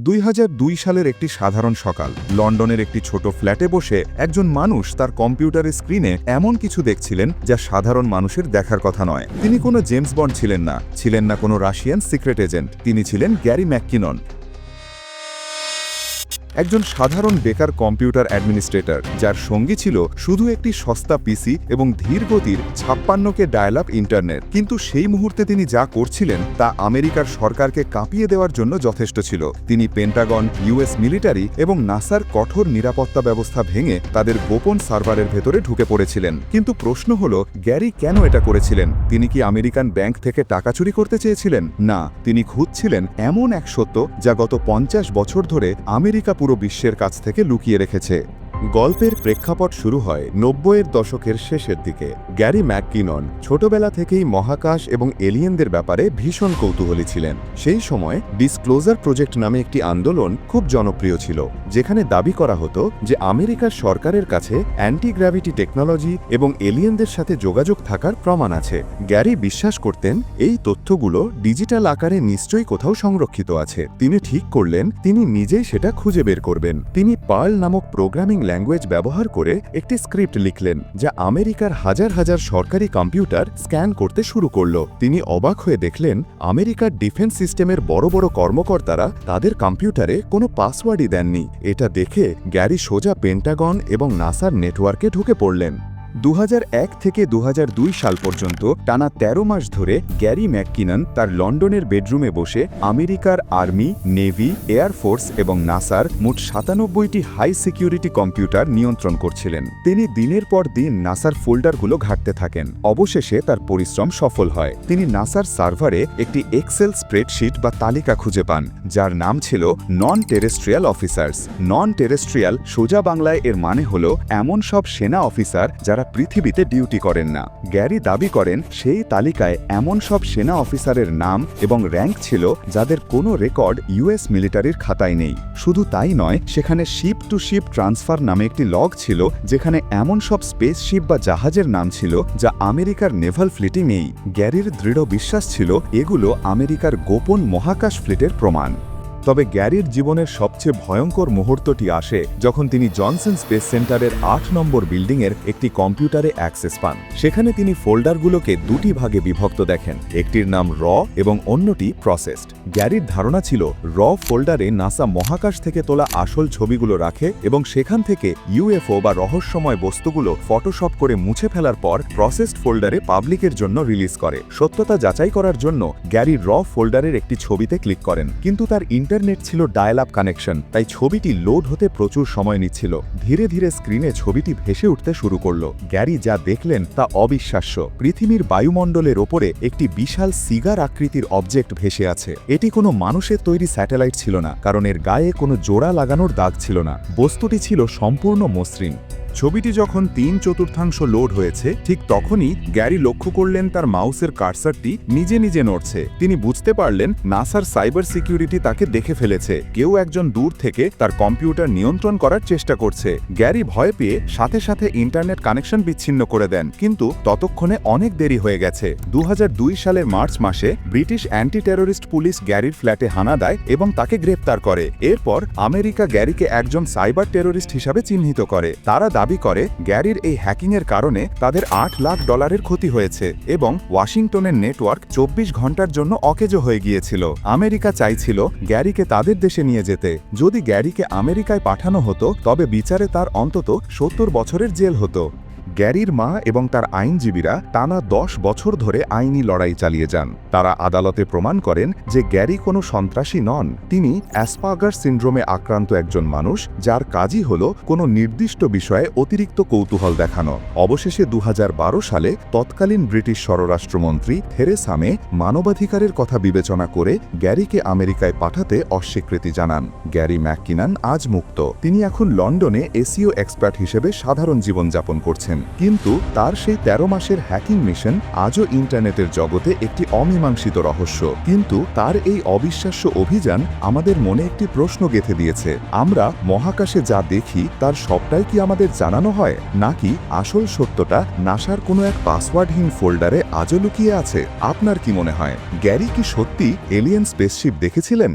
দুই হাজার দুই সালের একটি সাধারণ সকাল। লন্ডনের একটি ছোট ফ্ল্যাটে বসে একজন মানুষ তার কম্পিউটারের স্ক্রিনে এমন কিছু দেখছিলেন যা সাধারণ মানুষের দেখার কথা নয়। তিনি কোনো জেমস বন্ড ছিলেন না। ছিলেন না কোনো রাশিয়ান সিক্রেট এজেন্ট। তিনি ছিলেন গ্যারি ম্যাককিনন। একজন সাধারণ বেকার কম্পিউটার অ্যাডমিনিস্ট্রেটর, যার সঙ্গী ছিল শুধু একটি সস্তা পিসি এবং ধীর গতির ছাপ্পান্নকে ডায়াল আপ ইন্টারনেট। কিন্তু সেই মুহূর্তে তিনি যা করছিলেন তা আমেরিকার সরকারকে কাঁপিয়ে দেওয়ার জন্য যথেষ্ট ছিল। তিনি পেন্টাগন, ইউএস মিলিটারি এবং নাসার কঠোর নিরাপত্তা ব্যবস্থা ভেঙে তাদের গোপন সার্ভারের ভেতরে ঢুকে পড়েছিলেন। কিন্তু প্রশ্ন হল, গ্যারি কেন এটা করেছিলেন? তিনি কি আমেরিকান ব্যাংক থেকে টাকা চুরি করতে চেয়েছিলেন? না, তিনি খুঁজছিলেন এমন এক সত্য যা গত পঞ্চাশ বছর ধরে আমেরিকা পুরো বিশ্বের কাছ থেকে লুকিয়ে রেখেছে। গল্পের প্রেক্ষাপট শুরু হয় নব্বইয়ের দশকের শেষের দিকে। গ্যারি ম্যাককিনন ছোটবেলা থেকেই মহাকাশ এবং এলিয়েনদের ব্যাপারে ভীষণ কৌতূহলী ছিলেন। সেই সময় ডিসক্লোজার প্রজেক্ট নামে একটি আন্দোলন খুব জনপ্রিয় ছিল, যেখানে দাবি করা হতো যে আমেরিকার সরকারের কাছে অ্যান্টি গ্র্যাভিটি টেকনোলজি এবং এলিয়েনদের সাথে যোগাযোগ থাকার প্রমাণ আছে। গ্যারি বিশ্বাস করতেন, এই তথ্যগুলো ডিজিটাল আকারে নিশ্চয়ই কোথাও সংরক্ষিত আছে। তিনি ঠিক করলেন, তিনি নিজেই সেটা খুঁজে বের করবেন। তিনি পার্ল নামক প্রোগ্রামিং ল্যাঙ্গুয়েজ ব্যবহার করে একটি স্ক্রিপ্ট লিখলেন, যা আমেরিকার হাজার হাজার সরকারি কম্পিউটার স্ক্যান করতে শুরু করল। তিনি অবাক হয়ে দেখলেন, আমেরিকার ডিফেন্স সিস্টেমের বড় বড় কর্মকর্তারা তাদের কম্পিউটারে কোনো পাসওয়ার্ডই দেননি। এটা দেখে গ্যারি সোজা পেন্টাগন এবং নাসার নেটওয়ার্কে ঢুকে পড়লেন। দু হাজার এক থেকে দু হাজার দুই সাল পর্যন্ত টানা ১৩ মাস ধরে গ্যারি ম্যাককিনন তার লন্ডনের বেডরুমে বসে আমেরিকার আর্মি, নেভি এয়ারফোর্স এবং নাসার মোট সাতানব্বইটি হাই সিকিউরিটি কম্পিউটার নিয়ন্ত্রণ করছিলেন। তিনি দিনের পর দিন নাসার ফোল্ডারগুলো ঘাটতে থাকেন। অবশেষে তার পরিশ্রম সফল হয়। তিনি নাসার সার্ভারে একটি এক্সেল স্প্রেডশিট বা তালিকা খুঁজে পান, যার নাম ছিল non terrestrial officers. Non terrestrial সোজা বাংলায় এর মানে হল এমন সব সেনা অফিসার যারা পৃথিবীতে ডিউটি করেন না। গ্যারি দাবি করেন, সেই তালিকায় এমন সব সেনা অফিসারের নাম এবং র্যাঙ্ক ছিল যাদের কোনো রেকর্ড ইউএস মিলিটারির খাতায় নেই। শুধু তাই নয়, সেখানে শিপ টু শিপ ট্রান্সফার নামে একটি লগ ছিল, যেখানে এমন সব স্পেসশিপ বা জাহাজের নাম ছিল যা আমেরিকার নেভাল ফ্লিটে নেই। গ্যারির দৃঢ় বিশ্বাস ছিল, এগুলো আমেরিকার গোপন মহাকাশ ফ্লিটের প্রমাণ। তবে গ্যারির জীবনের সবচেয়ে ভয়ঙ্কর মুহূর্তটি আসে যখন তিনি জনসন স্পেস সেন্টারের আট নম্বর বিল্ডিংয়ের একটি কম্পিউটারে অ্যাক্সেস পান। সেখানে তিনি ফোল্ডারগুলোকে দুটি ভাগে বিভক্ত দেখেন, একটির নাম র এবং অন্যটি প্রসেসড। গ্যারির ধারণা ছিল, র ফোল্ডারে নাসা মহাকাশ থেকে তোলা আসল ছবিগুলো রাখে এবং সেখান থেকে ইউএফও বা রহস্যময় বস্তুগুলো ফটোশপ করে মুছে ফেলার পর প্রসেসড ফোল্ডারে পাবলিকের জন্য রিলিজ করে। সত্যতা যাচাই করার জন্য গ্যারি র ফোল্ডারের একটি ছবিতে ক্লিক করেন, কিন্তু তার ইন্টারনেট ছিল ডায়াল আপ কানেকশন, তাই ছবিটি লোড হতে প্রচুর সময় নিচ্ছিল। ধীরে ধীরে স্ক্রিনে ছবিটি ভেসে উঠতে শুরু করল। গ্যারি যা দেখলেন তা অবিশ্বাস্য। পৃথিবীর বায়ুমণ্ডলের ওপরে একটি বিশাল সিগার আকৃতির অবজেক্ট ভেসে আছে। এটি কোনো মানুষের তৈরি স্যাটেলাইট ছিল না, কারণ এর গায়ে কোনো জোড়া লাগানোর দাগ ছিল না। বস্তুটি ছিল সম্পূর্ণ মসৃণ। ছবিটি যখন তিন চতুর্থাংশ লোড হয়েছে, ঠিক তখনই গ্যারি লক্ষ্য করলেন তার মাউসের কার্সারটি নিজে নিজে নড়ছে। তিনি বুঝতে পারলেন নাসার সাইবার সিকিউরিটি তাকে দেখে ফেলেছে। কেউ একজন দূর থেকে তার কম্পিউটার নিয়ন্ত্রণ করার চেষ্টা করছে। গ্যারি ভয় পেয়ে সাথে সাথে ইন্টারনেট কানেকশন বিচ্ছিন্ন করে দেন, কিন্তু ততক্ষণে অনেক দেরি হয়ে গেছে। দু হাজার দুই সালের মার্চ মাসে ব্রিটিশ অ্যান্টি টেরোরিস্ট পুলিশ গ্যারির ফ্ল্যাটে হানা দেয় এবং তাকে গ্রেপ্তার করে। এরপর আমেরিকা গ্যারিকে একজন সাইবার টেরোরিস্ট হিসাবে চিহ্নিত করে। তারা দাবি করে, গ্যারির এই হ্যাকিংয়ের কারণে তাদের আট লাখ ডলারের ক্ষতি হয়েছে এবং ওয়াশিংটনের নেটওয়ার্ক চব্বিশ ঘণ্টার জন্য অকেজো হয়ে গিয়েছিল। আমেরিকা চাইছিল গ্যারিকে তাদের দেশে নিয়ে যেতে। যদি গ্যারিকে আমেরিকায় পাঠানো হতো, তবে বিচারে তার অন্তত সত্তর বছরের জেল হতো। গ্যারির মা এবং তার আইনজীবীরা টানা দশ বছর ধরে আইনি লড়াই চালিয়ে যান। তারা আদালতে প্রমাণ করেন যে গ্যারি কোনো সন্ত্রাসী নন। তিনি অ্যাসপাগার সিন্ড্রোমে আক্রান্ত একজন মানুষ, যার কাজই হল কোনো নির্দিষ্ট বিষয়ে অতিরিক্ত কৌতূহল দেখানো। অবশেষে দু সালে তৎকালীন ব্রিটিশ স্বরাষ্ট্রমন্ত্রী থেরেসামে মানবাধিকারের কথা বিবেচনা করে গ্যারিকে আমেরিকায় পাঠাতে অস্বীকৃতি জানান। গ্যারি ম্যাককিনান আজ মুক্ত। তিনি এখন লন্ডনে এসিও এক্সপার্ট হিসেবে সাধারণ জীবনযাপন করছেন। কিন্তু তার সেই তেরো মাসের হ্যাকিং মিশন আজও ইন্টারনেটের জগতে একটি অমীমাংসিত রহস্য। কিন্তু তার এই অবিশ্বাস্য অভিযান আমাদের মনে একটি প্রশ্ন গেঁথে দিয়েছে। আমরা মহাকাশে যা দেখি, তার সবটাই কি আমাদের জানানো হয়? নাকি আসল সত্যটা নাসার কোনো এক পাসওয়ার্ডহীন ফোল্ডারে আজও লুকিয়ে আছে? আপনার কি মনে হয়, গ্যারি কি সত্যি এলিয়েন স্পেসশিপ দেখেছিলেন?